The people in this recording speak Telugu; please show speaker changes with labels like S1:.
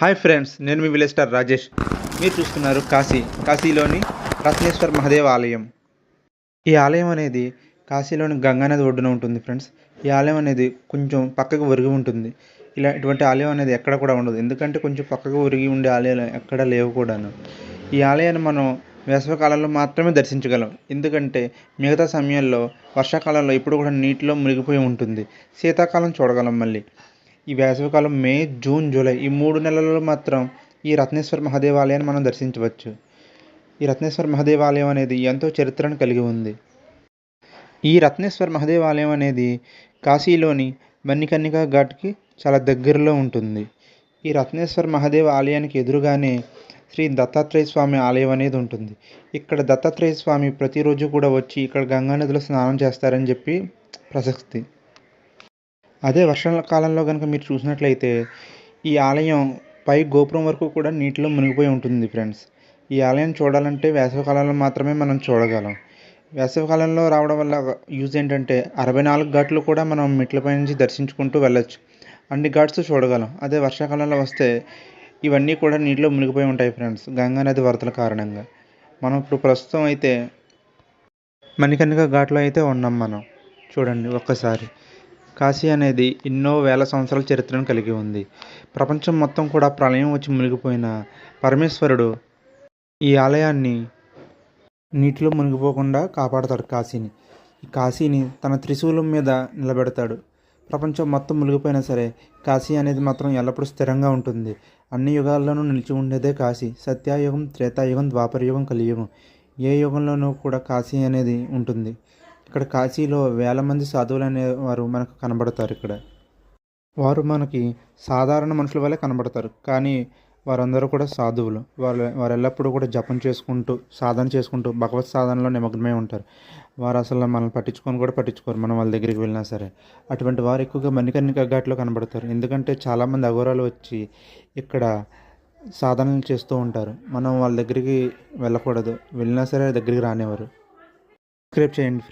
S1: హాయ్ ఫ్రెండ్స్ నేను మీ విలేస్టర్ రాజేష్. మీరు చూస్తున్నారు కాశీ కాశీలోని రత్నేశ్వర్ మహాదేవ్ ఆలయం. ఈ ఆలయం అనేది కాశీలోని గంగా నది ఒడ్డున ఉంటుంది ఫ్రెండ్స్. ఈ ఆలయం అనేది కొంచెం పక్కకు ఒరిగి ఉంటుంది. ఇలా ఇటువంటి ఆలయం అనేది ఎక్కడ కూడా ఉండదు. ఎందుకంటే కొంచెం పక్కకు ఒరిగి ఉండే ఆలయాలు ఎక్కడ లేవు కూడాను. ఈ ఆలయాన్ని మనం వేసవికాలంలో మాత్రమే దర్శించగలం. ఎందుకంటే మిగతా సమయాల్లో వర్షాకాలంలో ఇప్పుడు కూడా నీటిలో మునిగిపోయి ఉంటుంది. శీతాకాలం చూడగలం మళ్ళీ. ఈ వేసవికాలం మే జూన్ జూలై ఈ మూడు నెలల్లో మాత్రం ఈ రత్నేశ్వర మహాదేవాలయాన్ని మనం దర్శించవచ్చు. ఈ రత్నేశ్వర మహాదేవాలయం అనేది ఎంతో చరిత్రను కలిగి ఉంది. ఈ రత్నేశ్వర మహాదేవాలయం అనేది కాశీలోని మణికర్ణికా ఘాట్కి చాలా దగ్గరలో ఉంటుంది. ఈ రత్నేశ్వర మహాదేవ ఆలయానికి ఎదురుగానే శ్రీ దత్తాత్రేయ స్వామి ఆలయం అనేది ఉంటుంది. ఇక్కడ దత్తాత్రేయ స్వామి ప్రతిరోజు కూడా వచ్చి ఇక్కడ గంగా నదిలో స్నానం చేస్తారని చెప్పి ప్రశస్తి. అదే వర్షాకాలంలో కనుక మీరు చూసినట్లయితే ఈ ఆలయం పై గోపురం వరకు కూడా నీటిలో మునిగిపోయి ఉంటుంది ఫ్రెండ్స్. ఈ ఆలయం చూడాలంటే వేసవికాలంలో మాత్రమే మనం చూడగలం. వేసవికాలంలో రావడం వల్ల యూజ్ ఏంటంటే అరవై నాలుగు ఘాట్లు కూడా మనం మెట్లపై నుంచి దర్శించుకుంటూ వెళ్ళొచ్చు. అన్ని ఘాట్స్ చూడగలం. అదే వర్షాకాలంలో వస్తే ఇవన్నీ కూడా నీటిలో మునిగిపోయి ఉంటాయి ఫ్రెండ్స్. గంగా నది వరదల కారణంగా. మనం ఇప్పుడు ప్రస్తుతం అయితే మణికర్ణిక ఘాట్లో అయితే ఉన్నాం మనం. చూడండి ఒక్కసారి. కాశీ అనేది ఎన్నో వేల సంవత్సరాల చరిత్రను కలిగి ఉంది. ప్రపంచం మొత్తం కూడా ప్రళయం వచ్చి మునిగిపోయిన పరమేశ్వరుడు ఈ ఆలయాన్ని నీటిలో మునిగిపోకుండా కాపాడతాడు కాశీని. ఈ కాశీని తన త్రిశూలం మీద నిలబెడతాడు. ప్రపంచం మొత్తం మునిగిపోయినా సరే కాశీ అనేది మాత్రం ఎల్లప్పుడూ స్థిరంగా ఉంటుంది. అన్ని యుగాల్లోనూ నిలిచి ఉండేదే కాశీ. సత్యాయుగం త్రేతాయుగం ద్వాపరయుగం కలియుగం. ఏ యుగంలోనూ కూడా కాశీ అనేది ఉంటుంది. ఇక్కడ కాశీలో వేల మంది సాధువులు అనేవారు మనకు కనబడతారు ఇక్కడ. వారు మనకి సాధారణ మనుషుల వల్లే కనబడతారు. కానీ వారందరూ కూడా సాధువులు. వారు వారు ఎల్లప్పుడూ కూడా జపం చేసుకుంటూ సాధన చేసుకుంటూ భగవత్ సాధనలో నిమగ్నమై ఉంటారు. వారు అసలు మనల్ని పట్టించుకొని కూడా పట్టించుకోరు. మనం వాళ్ళ దగ్గరికి వెళ్ళినా సరే. అటువంటి వారు ఎక్కువగా మణికర్ణిక ఘాట్లో కనబడతారు. ఎందుకంటే చాలామంది అఘోరాలు వచ్చి ఇక్కడ సాధనలు చేస్తూ ఉంటారు. మనం వాళ్ళ దగ్గరికి వెళ్ళకూడదు. వెళ్ళినా సరే దగ్గరికి రానేవారు సబ్స్క్రైబ్ చేయండి.